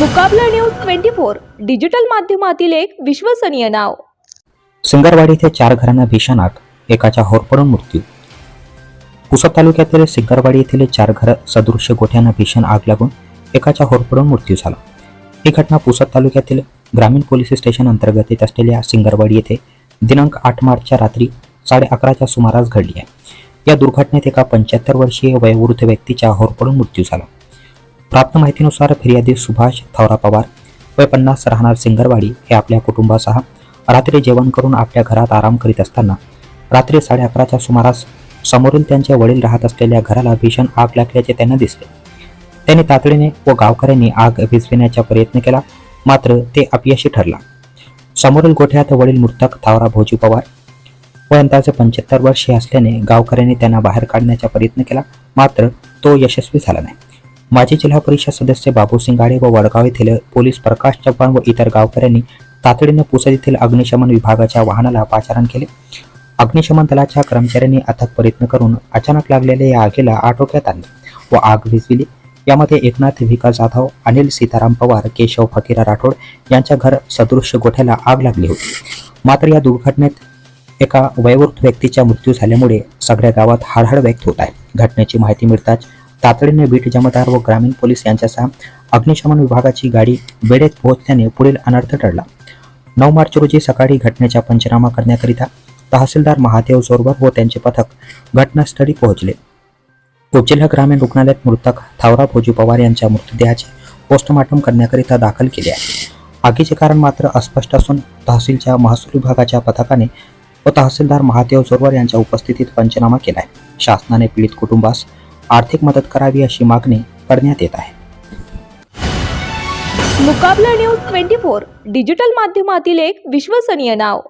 मुकाबला news twenty four digital माध्यमातील एक विश्वसनीय नाव. सिंगरवाडी येथे चार घरांना भीषण आग एकाचा होरपडून मृत्यू. पुसद तालुक्यातील सिंगरवाडी येथील चार घर सदृश्य गोठ्यांना भीषण आग लागून एकाचा होरपडून मृत्यू झाला. ही घटना पुसद तालुक्यातील ग्रामीण पोलीस स्टेशन अंतर्गत येत असलेल्या सिंगरवाडी येथे दिनांक आठ मार्चच्या रात्री साडे अकराच्या सुमारास घडली आहे. या दुर्घटनेत एका पंच्याहत्तर वर्षीय वयोवृद्ध व्यक्तीचा होरपडून मृत्यू झाला. प्राप्त माहितीनुसार फिर्यादी सुभाष थावरा पवार वय पन्नास राहणार सिंगरवाडी हे आपल्या कुटुंबासह रात्री जेवण करून आपल्या घरात आराम करीत असताना रात्री साडे अकराच्या सुमारास समोरून त्यांचे वडील राहत असलेल्या घराला भीषण आग लागल्याचे त्यांना दिसले. त्यांनी तातडीने व गावकऱ्यांनी आग विझविण्याचा प्रयत्न केला मात्र ते अपयशी ठरला. समोरील गोठ्यात वडील मृतक थावरा भोजी पवार व अंदाजे पंच्याहत्तर वर्षे असल्याने गावकऱ्यांनी त्यांना बाहेर काढण्याचा प्रयत्न केला मात्र तो यशस्वी झाला नाही. माजी जिल्हा परिषद सदस्य बाबू सिंगाडे व वडगाव येथील पोलीस प्रकाश चव्हाण व इतर गावकऱ्यांनी तातडीने पुसद येथील अग्निशमन विभागाच्या वाहनाला पाचारण केले. अग्निशमन दलाच्या कर्मचाऱ्यांनी अथक प्रयत्न करून अचानक लागलेल्या या आगीला आटोक्यात आणले व आग विजविली यामध्ये एकनाथ विकास जाधव अनिल सीताराम पवार केशव फकीरा राठोड यांच्या घर सदृश्य गोठ्याला आग लागली होती. मात्र या दुर्घटनेत एका वयोवृद्ध व्यक्तीचा मृत्यू झाल्यामुळे सगळ्या गावात हाडहाड व्यक्त होत आहे. घटनेची माहिती मिळताच तातडीने बीट जमादार व ग्रामीण पोलीस यांच्यासह अग्निशमन विभागाची गाडी वेळेत पोहोचल्याने पुढील अनर्थ टळला. नऊ मार्च रोजी सकाळी घटनेचा पंचनामा करण्याकरिता तहसीलदार महादेव जोरवर व त्यांचे पथक घटनास्थळी पोहोचले. उपजिल्हा ग्रामीण रुग्णालयात मृतक थावरा भोजू पवार यांच्या मृतदेहाचे पोस्टमॉर्टम करण्याकरिता दाखल केले आहे. आगीचे कारण मात्र अस्पष्ट असून तहसीलच्या महसूल विभागाच्या पथकाने व तहसीलदार महादेव जोरवर यांच्या उपस्थितीत पंचनामा केला आहे. शासनाने पीडित कुटुंबास आर्थिक मदत करावी अशी मागणी करण्यात येत आहे. मुकाबला न्यूज ट्वेंटी फोर डिजिटल माध्यमातील एक विश्वसनीय नाव.